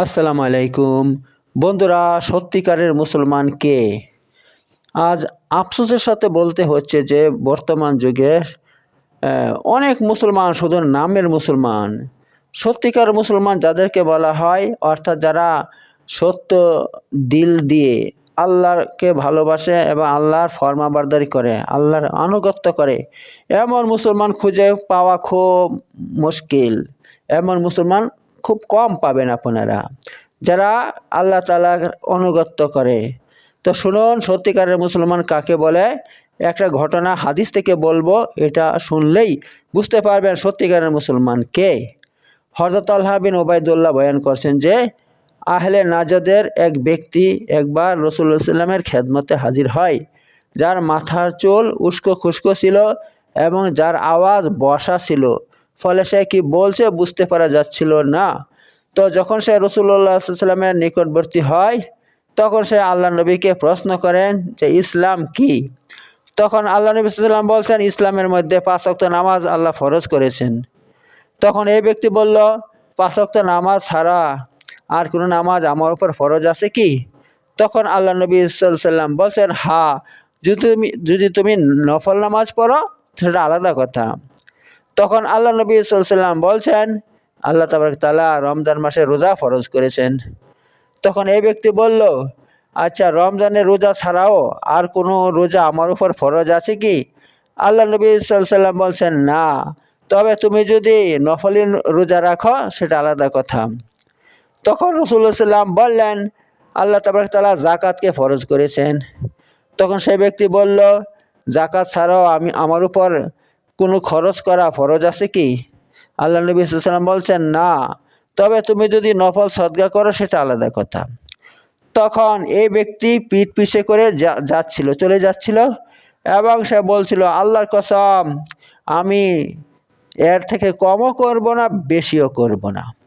আসসালামু আলাইকুম। বন্ধুরা, সত্যিকারের মুসলমান কে? আজ আফসোসের সাথে বলতে হচ্ছে যে, বর্তমান যুগে অনেক মুসলমান শুধু নামের মুসলমান। সত্যিকার মুসলমান যাদেরকে বলা হয়, অর্থাৎ যারা সত্য দিল দিয়ে আল্লাহকে ভালোবাসে এবং আল্লাহর ফরমাবারদারি করে, আল্লাহর আনুগত্য করে, এমন মুসলমান খুঁজে পাওয়া খুব মুশকিল। এমন মুসলমান খুব কম পাবেন আপনারা। যারা আল্লাহ তালার অনুগত্য করে। তো শুনুন, সত্যিকারের মুসলমান কাকে বলে? একটা ঘটনা হাদিস থেকে বলব, এটা শুনলেই বুঝতে পারবেন সত্যিকারের মুসলমান কে। হজরত আল্লাহ বিন ওবায়দুল্লাহ বয়ান করছেন যে, আহলে নাজাদের এক ব্যক্তি একবার রসুল্লাহ সাল্লামের খেদমতে হাজির হয়, যার মাথার চুল উস্কো খুস্কো ছিল এবং যার আওয়াজ বসা ছিল। ফলে সে কি বলছে বুঝতে পারা যাচ্ছিল না। তো যখন সে রসুল্লাহ নিকটবর্তী হয়, তখন সে আল্লাহ নবীকে প্রশ্ন করেন যে, ইসলাম কি? তখন আল্লাহ নবী সাল্লাম বলছেন, ইসলামের মধ্যে পাঁচ ওয়াক্ত নামাজ আল্লাহ ফরজ করেছেন। তখন এই ব্যক্তি বলল, পাঁচ ওয়াক্ত নামাজ ছাড়া আর কোনো নামাজ আমার উপর ফরজ আছে কি? তখন আল্লাহ নবী সাল্লাম বলছেন হা যদি তুমি যদি তুমি নফল নামাজ পড়ো, সেটা আলাদা কথা। তখন আল্লাহ নবী সাল্লাম বলছেন, আল্লাহ তাবারক তালা রমজান মাসে রোজা ফরজ করেছেন। তখন এই ব্যক্তি বলল আচ্ছা রমজানের রোজা ছাড়াও আর কোনো রোজা আমার উপর ফরজ আছে কি? আল্লাহ নবী সাল্লাম বলছেন, না। তবে তুমি যদি নফলি রোজা রাখো, সেটা আলাদা কথা। তখন রসুল্লাহ সাল্লাম বললেন, আল্লাহ তাবারক তালা জাকাতকে ফরজ করেছেন। তখন সেই ব্যক্তি বলল জাকাত ছাড়াও আমি আমার উপর কোনো খরচ করা ফরজ আছে কি? আল্লাহ নবী সাল্লাম বলছেন, না, তবে তুমি যদি নফল সদ্গা করো, সেটা আলাদা কথা। তখন এই ব্যক্তি পিঠ পিছে করে যা- যাচ্ছিল, চলে যাচ্ছিল এবং সে বলছিল, আল্লাহর কসম, আমি এর থেকে কমও করব না, বেশিও করব না।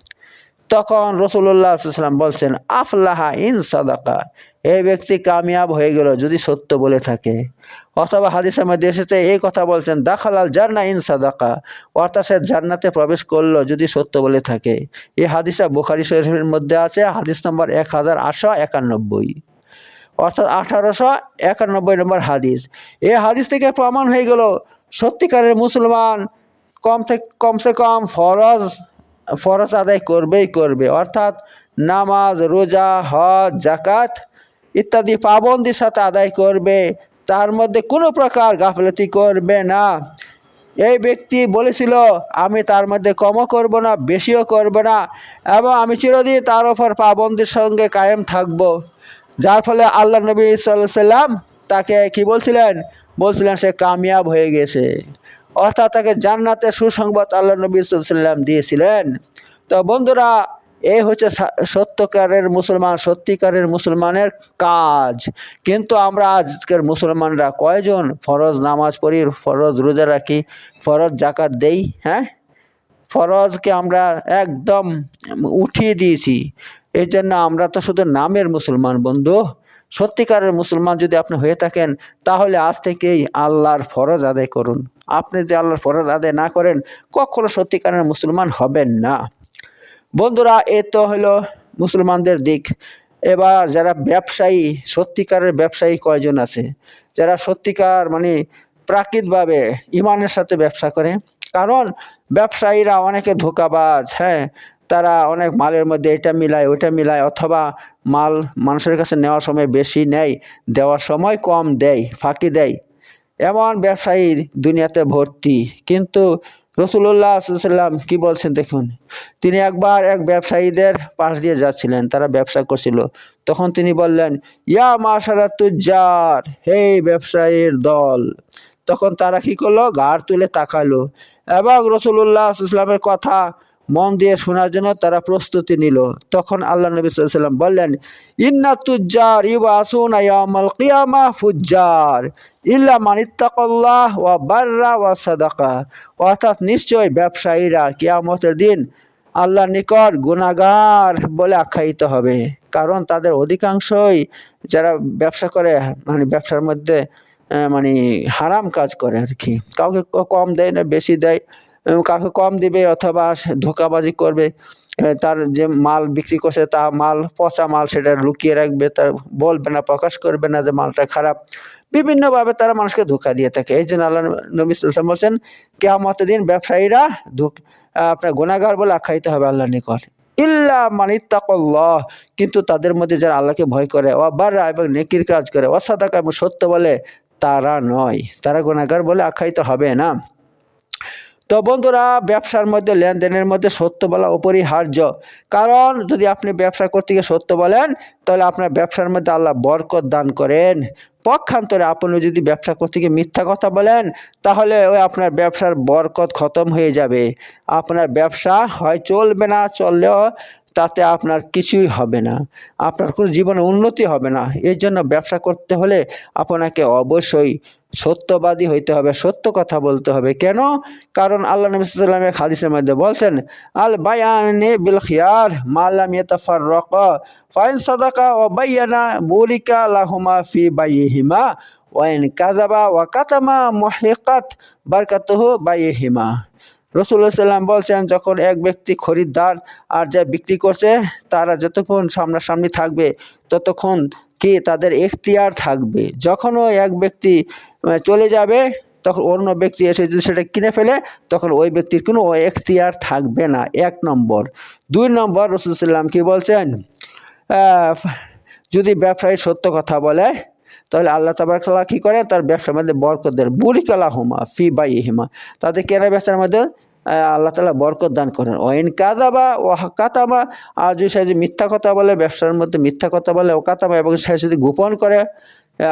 তখন রসুল্লাহ সাল্লাম বলছেন, আফলাহা ইন সাদাকা। এই ব্যক্তি কামিয়াব হয়ে গেল যদি সত্য বলে থাকে। অথবা হাদিসের মধ্যে এসেছে, এই কথা বলছেন, দাখালাল জান্না ইন সাদাকা। অর্থাৎ সে জান্নাতে প্রবেশ করল যদি সত্য বলে থাকে। এই হাদিসটা বুখারি শরীফের মধ্যে আছে, হাদিস নম্বর এক হাজার আটশো একানব্বই। অর্থাৎ আঠারোশো একানব্বই নম্বর হাদিস। এই হাদিস থেকে প্রমাণ হয়ে গেল, সত্যিকারের মুসলমান কম থেকে কমসে কম ফরজ ফরজ আদায় করবেই করবে। অর্থাৎ নামাজ, রোজা, হজ জাকাত ইত্যাদি পাবন্দির সাথে আদায় করবে। তার মধ্যে কোনো প্রকার গাফলতি করবে না। এই ব্যক্তি বলেছিল, আমি তার মধ্যে কমও করব না, বেশিও করব না এবং আমি চিরদিন তার ওপর পাবন্দির সঙ্গে কায়েম থাকব। যার ফলে আল্লাহ নবী সাল্লাম তাকে কি বলছিলেন? বলছিলেন, সে কামিয়াব হয়ে গেছে। অর্থাৎ তাকে জান্নাতের সুসংবাদ আল্লাহ নবী সাল্লাম দিয়েছিলেন। তো বন্ধুরা এই হচ্ছে সত্যকারের মুসলমান, সত্যিকারের মুসলমানের কাজ। কিন্তু আমরা আজকের মুসলমানরা কয়জন? ফরজ নামাজ পড়ি, ফরজ রোজা রাখি, ফরজ জাকাত দেই হ্যাঁ? ফরজকে আমরা একদম উঠিয়ে দিয়েছি। এই জন্য আমরা তো শুধু নামের মুসলমান বন্ধু। সত্যিকারের মুসলমান যদি আপনি হয়ে থাকেন, তাহলে আজ থেকেই আল্লাহর ফরজ আদায় করুন। আপনি যদি আল্লাহর ফরজ আদায় না করেন, কখনো সত্যিকারের মুসলমান হবেন না। বন্ধুরা, এ তো হলো মুসলমানদের দিক। এবার যারা ব্যবসায়ী, সত্যিকারের ব্যবসায়ী কয়জন আছে? যারা সত্যিকার মানে প্রাকৃতভাবে ইমানের সাথে ব্যবসা করে। কারণ ব্যবসায়ীরা অনেকে ধোকাবাজ হ্যাঁ? তারা অনেক মালের মধ্যে এটা মিলায়, ওইটা মিলায় অথবা মাল মানুষের কাছে নেওয়ার সময় বেশি নেয়, দেওয়ার সময় কম দেয়, ফাঁকি দেয়। এমন ব্যবসায়ী দুনিয়াতে ভর্তি। কিন্তু রসুল্লাহ সাল্লাম কি বলছেন দেখুন, তিনি একবার এক ব্যবসায়ীদের পাশ দিয়ে যাচ্ছিলেন, তারা ব্যবসা করছিল। তখন তিনি বললেন, ইয়া মাশারা তুজ্জার হে ব্যবসায়ীর দল। তখন তারা কি করল, ঘাড় তুলে তাকালো। এবং রসুল্লাহ ইসলামের কথা মন দিয়ে শোনার জন্য তারা প্রস্তুতি নিল। তখন আল্লাহ নবী সাল্লাম বললেন, ইন্না তুজ্জার ইউবাসুন ইয়ামাল কিয়ামা ফুজ্জার ইল্লা মানিত্তাকাল্লাহ ওয়া বাররা ওয়া সাদাকা। অর্থাৎ নিশ্চয় ব্যবসায়ীরা কিয়ামতের দিন আল্লাহর নিকট গুণাগার বলে আখ্যায়িত হবে। কারণ তাদের অধিকাংশই যারা ব্যবসা করে মানে ব্যবসার মধ্যে মানে হারাম কাজ করে আর কি। কাউকে কম দেয় না, বেশি দেয়। কাউকে কম দিবে অথবা ধোকাবাজি করবে তার যে মাল বিক্রি করছে তা মাল, পচা মাল সেটা লুকিয়ে রাখবে, তার বলবে না, প্রকাশ করবে না যে মালটা খারাপ। বিভিন্নভাবে তারা মানুষকে ধোকা দিয়ে থাকে। এই জন্য আল্লাহ নবী সাল্লাল্লাহু বলছেন কেয়ামত দিন ব্যবসায়ীরা আপনার গুণাগার বলে আখ্যায়িত হবে আল্লাহ নিকট। ইল্লা মানিত্তাকল্লাহ কিন্তু তাদের মধ্যে যারা আল্লাহকে ভয় করে ও বাররা এবং নেকির কাজ করে অসাদাকা এবং সত্য বলে তারা নয়। তারা গুণাগার বলে আখ্যায়িত হবে না। তো বন্ধুরা, ব্যবসার মধ্যে লেনদেনের মধ্যে সত্য বলা অপরিহার্য। কারণ যদি আপনি ব্যবসা করতে গিয়ে সত্য বলেন, তাহলে আপনার ব্যবসার মধ্যে আল্লাহ বরকত দান করেন। পক্ষান্তরে আপনি যদি ব্যবসা করতে গিয়ে মিথ্যা কথা বলেন, তাহলে ওই আপনার ব্যবসার বরকত খতম হয়ে যাবে। আপনার ব্যবসা হয় চলবে না, চললেও তাতে আপনার কিছুই হবে না। আপনার কোনো জীবনে উন্নতি হবে না। এই জন্য ব্যবসা করতে হলে আপনাকে অবশ্যই সত্যবাদী হইতে হবে, সত্য কথা বলতে হবে। কেন? কারণ আল্লাহ নবী সাল্লামের হাদিসের মধ্যে বলছেন, আল বায়ানে বিল খিয়ার মালাম ইয়াতাফাররাক ফাইন সাদাকা ও বাইয়ানা বুরিকা লাহুমা ফি বাইহিমা ওয়াইন কাযাবা ওয়া কাতামা মুহিকাত বারকাতুহু বাইহিমা রসুল্লাহ সাল্লাম বলছেন, যখন এক ব্যক্তি খরিদ্দার আর যা বিক্রি করছে, তারা যতক্ষণ সামনাসামনি থাকবে, ততক্ষণ কি তাদের এখতিয়ার থাকবে? যখন ওই এক ব্যক্তি চলে যাবে, তখন অন্য ব্যক্তি এসে যদি সেটা কিনে ফেলে, তখন ওই ব্যক্তির কোনো এখতিয়ার থাকবে না। এক নম্বর। দুই নম্বর রসুল সাল্লাম কি বলছেন? যদি ব্যবসায়ী সত্য কথা বলে তাহলে আল্লাহ তাবারকাল্লাহ কী করে? তার ব্যবসার মধ্যে বরকত দেন। বুরিকালা হুমা ফি বাই হিমা তাদের কেনা বেচার মধ্যে আল্লাহ তালা বরকত দান করেন। ওয়াইন কাদাবা ও কাতাবা। আর যদি সে যদি মিথ্যা কথা বলে, ব্যবসার মধ্যে মিথ্যা কথা বলে, ও কাতাবা, এবং সে যদি গোপন করে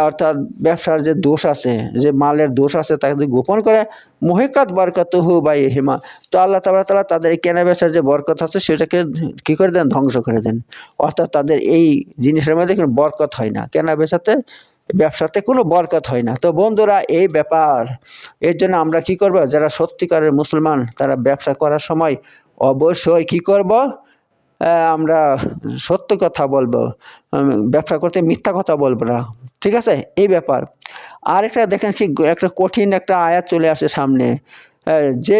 অর্থাৎ ব্যবসার যে দোষ আছে, যে মালের দোষ আছে, তাকে যদি গোপন করে, মহিকাত বরকত হু বাই হিমা তো আল্লাহ তালা তালা তাদের এই কেনা বেচার যে বরকত আছে, সেটাকে কী করে দেন? ধ্বংস করে দেন। অর্থাৎ তাদের এই জিনিসের মধ্যে কোনো বরকত হয় না। কেনা বেচাতে ব্যবসাতে কোনো বরকত হয় না। তো বন্ধুরা, এই ব্যাপার, এর জন্য আমরা কি করব? যারা সত্যিকারের মুসলমান, তারা ব্যবসা করার সময় অবশ্যই কি করব? আমরা সত্য কথা বলব ব্যবসা করতে মিথ্যা কথা বলব না। ঠিক আছে? এই ব্যাপার। আরেকটা দেখেন ঠিক একটা কঠিন একটা আয়াত চলে আসে সামনে। যে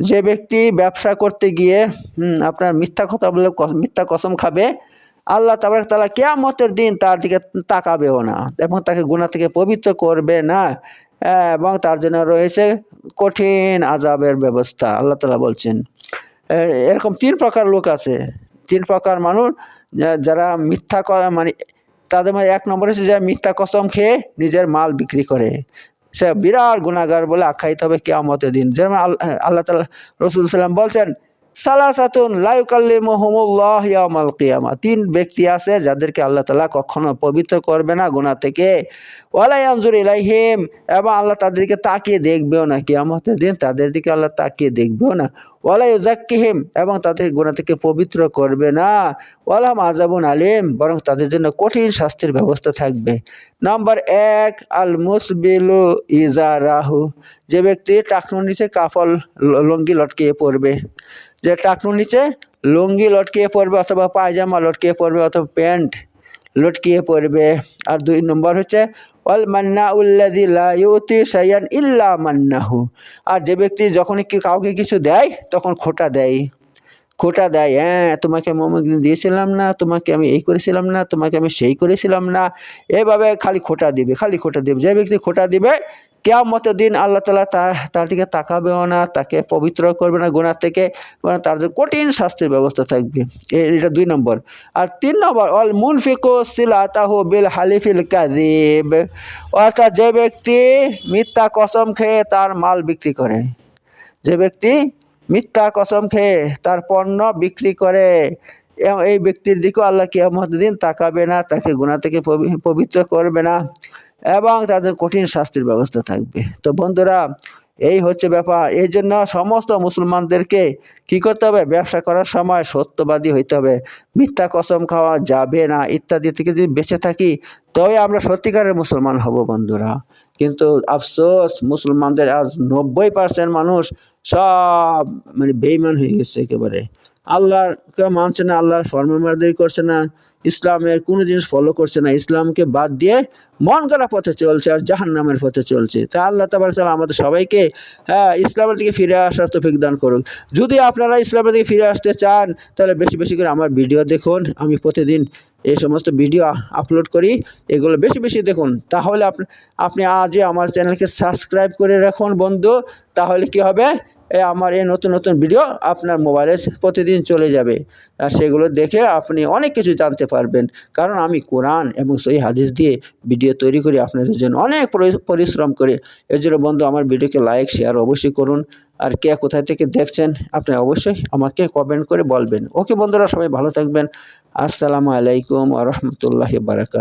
যে ব্যক্তি ব্যবসা করতে গিয়ে আপনার মিথ্যা কথা বলে, মিথ্যা কসম খাবে আল্লাহ তাবার তালা কেয়ামতের দিন তার দিকে তাকাবেও না এবং তাকে গুণা থেকে পবিত্র করবে না। এবং তার জন্য রয়েছে কঠিন আজাবের ব্যবস্থা, আল্লাহ তালা বলছেন। এরকম তিন প্রকার লোক আছে। তিন প্রকার মানুষ যারা মিথ্যা মানে তাদের মধ্যে এক নম্বর হচ্ছে যারা মিথ্যা কসম খেয়ে নিজের মাল বিক্রি করে। সে বিরাট গুণাগার বলে আখ্যায়িত হবে কেয়ামতের দিন। যেমন আল- আল্লাহ তালা রসুল সাল্লাম বলছেন সালাসাতুন লাইকাল্লিমুহুমুল্লাহ ইয়াউমাল কিয়ামা। তিন ব্যক্তি আছে যাদেরকে আল্লাহ তাআলা কখনো পবিত্র করবে না গুনাহ থেকে। ওয়ালা ইয়ানজুর ইলাইহিম, এবং আল্লাহ তাদেরকে তাকিয়ে দেখবেও না, কিয়ামতের দিন তাদের দিকে আল্লাহ তাকিয়ে দেখবেও না। ওয়ালা ইউজাক্কিহিম এবং তাদের গুনাহ থেকে পবিত্র করবে না। ওয়ালাম আজাবুন আলিম, বরং তাদের জন্য কঠিন শাস্তির ব্যবস্থা থাকবে। নাম্বার এক, আল মুসবিলু ইজারাহু, যে ব্যক্তি টাকনুর নিচে কাফল লঙ্গি লটকিয়ে পড়বে যে টাকনুর নিচে লুঙ্গি লটকিয়ে পড়বে অথবা পায়জামা লটকিয়ে পড়বে অথবা প্যান্ট লটকিয়ে পড়বে আর দুই নম্বর হচ্ছে অল মান্না উল্লাদি লা ইউতি সাইয়ান ইল্লা মান্নাহু। আর যে ব্যক্তি যখনই কি কাউকে কিছু দেয়, তখন খোটা দেয়। খোটা দেয় হ্যাঁ তোমাকে মোমো দিয়েছিলাম না, তোমাকে আমি এই করেছিলাম না, তোমাকে আমি সেই করেছিলাম না। এভাবে খালি খোটা দিবে, খালি খোটা দিবে। যে ব্যক্তি খোটা দিবে কেয়ামতের দিন আল্লাহ তালা তার দিকে তাকাবেও না, তাকে পবিত্র করবে না গুণার থেকে বরং তার জন্য কঠিন শাস্তির ব্যবস্থা থাকবে। এটা দুই নম্বর। আর তিন নম্বর, অল মুনফিকো সিলাতাহু বিল হালিফিল কাদিব অর্থাৎ যে ব্যক্তি মিথ্যা কসম খেয়ে তার মাল বিক্রি করে, যে ব্যক্তি মিথ্যা কসম খেয়ে তার পণ্য বিক্রি করে এই ব্যক্তির দিকেও আল্লাহ কিয়ামত দিন তাকাবে না, তাকে গুণা থেকে পবি- পবিত্র করবে না। এবং তাদের কঠিন শাস্তির ব্যবস্থা থাকবে। তো বন্ধুরা, এই হচ্ছে ব্যাপার। এই জন্য সমস্ত মুসলমানদেরকে কি করতে হবে? ব্যবসা করার সময় সত্যবাদী হইতে হবে। মিথ্যা কসম খাওয়া যাবে না, ইত্যাদি থেকে যদি বেঁচে থাকি, তবে আমরা সত্যিকারের মুসলমান হব বন্ধুরা। কিন্তু আফসোস, মুসলমানদের আজ নব্বই পার্সেন্ট মানুষ সব মানে বেইমান হয়ে গেছে একেবারে। আল্লাহর কেউ মানছে না, আল্লাহর ফরমানবাদি করছে না। ইসলামের কোনো জিনিস ফলো করছে না, ইসলামকে বাদ দিয়ে মন করা পথে চলছে আর জাহান নামের পথে চলছে। তা আল্লাহ তাবার তালা আমাদের সবাইকে হ্যাঁ ইসলামের দিকে ফিরে আসার তৌফিক দান করুক। যদি আপনারা ইসলামের দিকে ফিরে আসতে চান, তাহলে বেশি বেশি করে আমার ভিডিও দেখুন। আমি প্রতিদিন এই সমস্ত ভিডিও আপলোড করি, এগুলো বেশি বেশি দেখুন। তাহলে আপনি আজই আমার চ্যানেলকে সাবস্ক্রাইব করে রাখুন বন্ধু। তাহলে কি হবে? আমার এই নতুন নতুন ভিডিও আপনার মোবাইলে প্রতিদিন চলে যাবে। আর সেগুলো দেখে আপনি অনেক কিছু জানতে পারবেন। কারণ আমি কোরআন এবং সেই হাদিস দিয়ে ভিডিও তৈরি করি, আপনাদের জন্য অনেক পরিশ্রম করে। এর জন্য বন্ধু, আমার ভিডিওকে লাইক শেয়ার অবশ্যই করুন। আর কে কোথায় থেকে দেখছেন, আপনি অবশ্যই আমাকে কমেন্ট করে বলবেন। ওকে বন্ধুরা, সবাই ভালো থাকবেন। আসসালামু আলাইকুম আ রহমতুল্লাহ বারাকাত